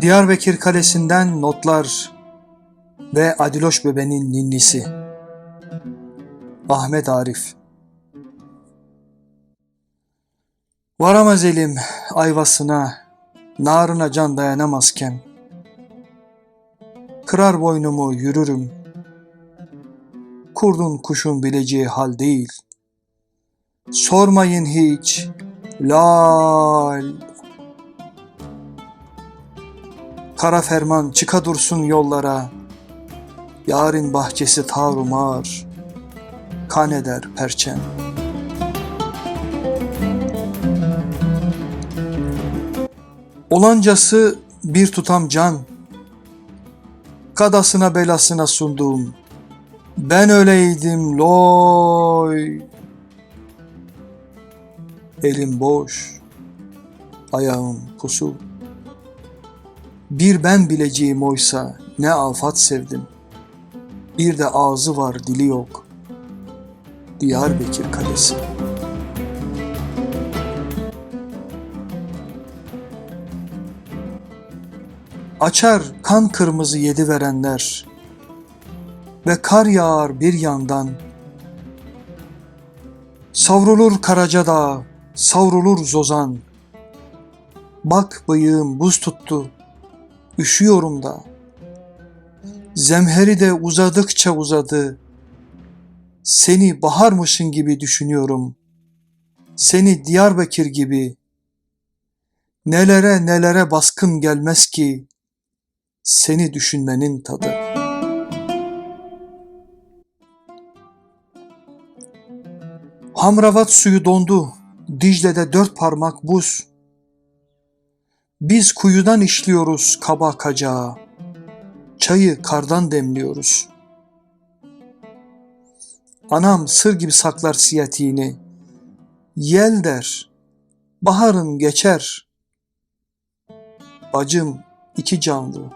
Diyarbakır Kalesi'nden notlar ve Adiloş Bebe'nin ninnisi. Ahmet Arif Varamaz elim ayvasına, narına can dayanamazken. Kırar boynumu yürürüm. Kurdun kuşun bileceği hal değil. Sormayın hiç. Lal. Kara ferman çıka dursun yollara. Yarın bahçesi tarumar. Kan eder perçem. Olancası bir tutam can. Kadasına belasına sunduğum. Ben öyleydim loy. Elim boş. Ayağım pusu. Bir ben bileceğim oysa ne afat sevdim. Bir de ağzı var dili yok. Diyarbakır Kalesi. Açar kan kırmızı yedi verenler ve kar yağar bir yandan. Savrulur Karacadağ, savrulur Zozan. Bak bıyığım buz tuttu, üşüyorum da. Zemheri de uzadıkça uzadı. Seni baharmışın gibi düşünüyorum. Seni Diyarbakır gibi. Nelere nelere baskın gelmez ki seni düşünmenin tadı. Hamravat suyu dondu, Dicle'de dört parmak buz. Biz kuyudan işliyoruz kaba kacağı, çayı kardan demliyoruz. Anam sır gibi saklar siyatiğini, yel der, baharın geçer. Bacım iki canlı,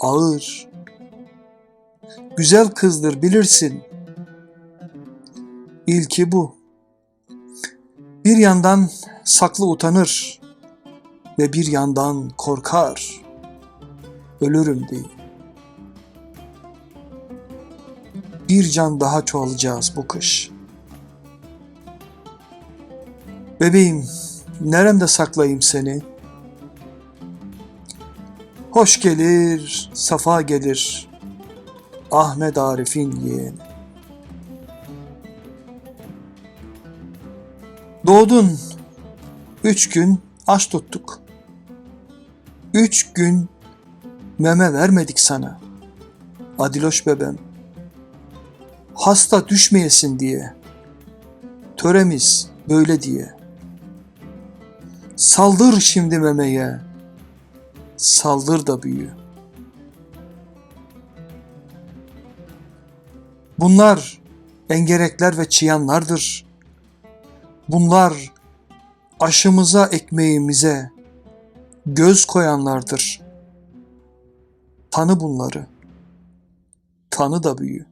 ağır. Güzel kızdır bilirsin. İlki bu. Bir yandan saklı utanır ve bir yandan korkar. Ölürüm diye. Bir can daha çoğalacağız bu kış. Bebeğim, neremde saklayayım seni?'' Hoş gelir, safa gelir. Ahmet Arif'in yeğeni. Doğdun. Üç gün aç tuttuk. Üç gün meme vermedik sana. Adiloş bebem. Hasta düşmeyesin diye. Töremiz böyle diye. Saldır şimdi memeye saldır da büyü. Bunlar engerekler ve çıyanlardır. Bunlar aşımıza ekmeğimize göz koyanlardır. Tanı bunları. Tanı da büyü.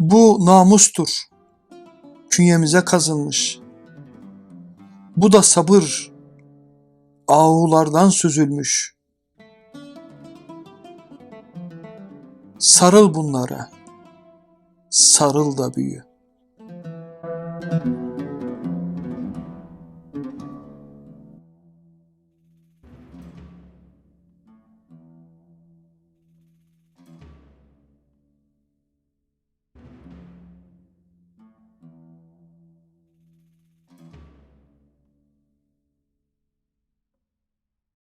Bu namustur. Künyemize kazınmış. Bu da sabır. Ağulardan süzülmüş. Sarıl bunlara. Sarıl da büyü.